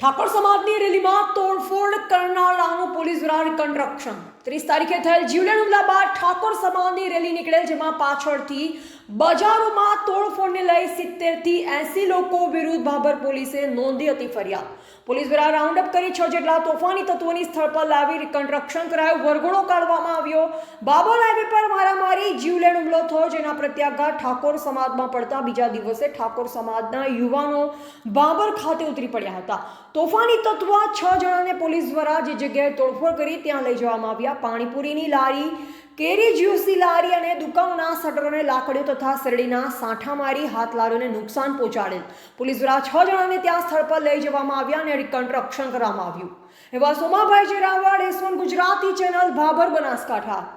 ઠાકોર સમાજની રેલીમાં તોડફોડ કરનારાનું પોલીસ દ્વારા કંટ્રક્શન. ત્રીસ તારીખે થયેલ જીવલેણ હુમલા બાદ ઠાકોર સમાજની રેલી નીકળેલ, જેમાં પાછળથી બજારોમાં તોડફોડને લઈ સિત્તેરથી એંસી લોકો વિરુદ્ધ ભાભર પોલીસે નોંધી હતી ફરિયાદ. પોલીસ દ્વારા રાઉન્ડ અપ કરી છ જેટલા તોફાની તત્વોની સ્થળ પર લાવી કંટ્રક્શન કરાયું. વરઘોડો કાઢવામાં આવ્યો. બાબર હાઈવે પર મારામારી, જીવલેણ જેના પ્રત્યાઘાત ઠાકોર સમાજમાં પડતા બીજા દિવસે ઠાકોર સમાજના યુવાનો બાબર ખાતે ઉતરી પડ્યા હતા. તોફાની તત્વ છ જણાને પોલીસ દ્વારા જે જગ્યાએ તોડફોડ કરી ત્યાં લઈ જવામાં આવ્યા. પાણીપુરીની લારી, કેરી જ્યુસની લારી અને દુકાનોના શટરોને લાકડીઓ તથા શેરડીના સાંઠા મારી હાથ લારીઓને નુકસાન પહોંચાડેલ. પોલીસ દ્વારા છ જણાને ત્યાં સ્થળ પર લઈ જવામાં આવ્યા અને રિકન્સ્ટ્રક્શન કરવામાં આવ્યું. એવા Somabhai Jerawad S one Gujarati channel, Bhabhar Banaskantha.